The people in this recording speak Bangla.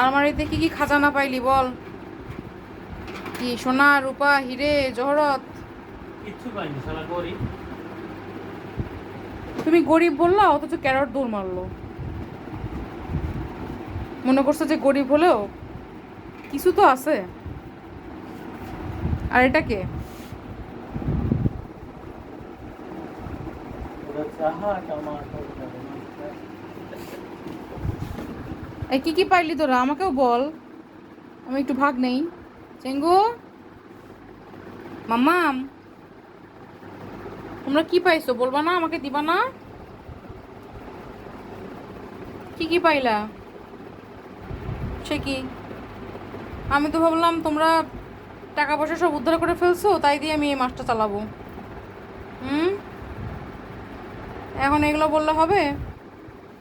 আলমারিতে কি কি খাজানা পাইলি বল? কি সোনা রূপা হিরে জহরত? কিচ্ছু পাইনি গরিব। তুমি গরিব বললা অথচ ক্যারট দৌড় মারলো। মনে করছ যে গরিব হলেও কিছু তো আছে। আর এটা কে? চাহা এই, কি কি পাইলি তোরা? আমাকেও বল। আমি একটু ভাগ নেই। চেঙ্গু? মাম্মাম? তোমরা কি পাইছো? বলবা না, আমাকে দিবা না? কি কি পাইলা? সে কি? আমি তো ভাবলাম তোমরা টাকা পয়সা সব উদ্ধার করে ফেলছো, তাই দিয়ে আমি এই মাছটা চালাবো। হুম? এখন এগুলো বললে হবে?